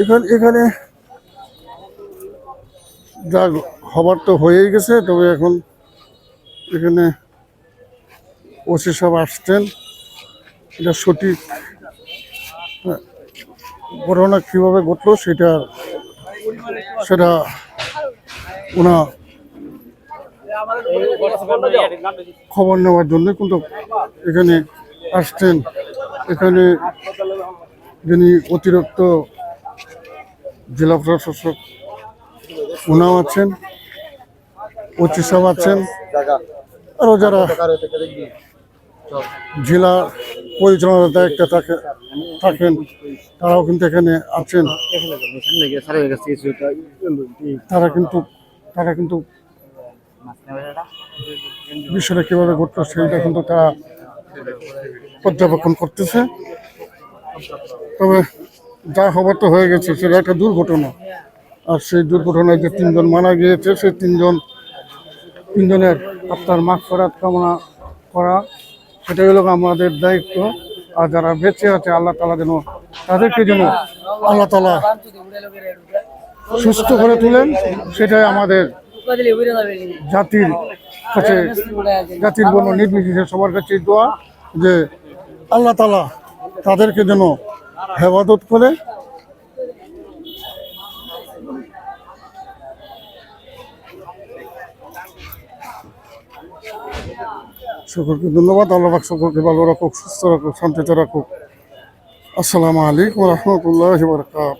এখানে এখানে যা হবার তো হয়েই গেছে, তবে এখন এখানে ওসি সব আসছেন। এটা সঠিক ঘটনা কীভাবে ঘটলো সেটা সেটা ওনা খবর নেওয়ার জন্য কিন্তু এখানে আসছেন। এখানে যিনি অতিরিক্ত জেলা প্রশাসক ওনাও আছেন, ওচি সাহেব আছেন, আরও যারা জেলা পরিচালনার দায়িত্বে থাকে, থাকেন, তারাও কিন্তু এখানে আছেন। তারা কিন্তু তারা কিন্তু বিষয়টা কীভাবে ঘটলো সেইটা কিন্তু তারা পর্যবেক্ষণ করতেছে। তবে যা হবার তো হয়ে গেছে, সেটা একটা দুর্ঘটনা। আর সেই দুর্ঘটনায় যে তিনজন মারা গিয়েছে, সেই তিনজন, তিনজনের আত্মার মাগ ফেরাত কামনা করা, সেটাই হলো আমাদের দায়িত্ব। আর যারা বেঁচে আছে, আল্লাহ তালা যেন তাদেরকে যেন আল্লাহ তালা সুস্থ করে তুলেন, সেটাই আমাদের জাতির কাছে, জাতির বর্ণ নির্বিশেষে সবার কাছে দোয়া যে আল্লাহ তালা তাদেরকে যেন হেফাজত করে? সকলকে ধন্যবাদ। আল্লাহ পাক সকলকে ভালো রাখুক, সুস্থ রাখুক, শান্তিতে রাখুক। আসসালামু আলাইকুম রহমতুল্লাহ বরকাত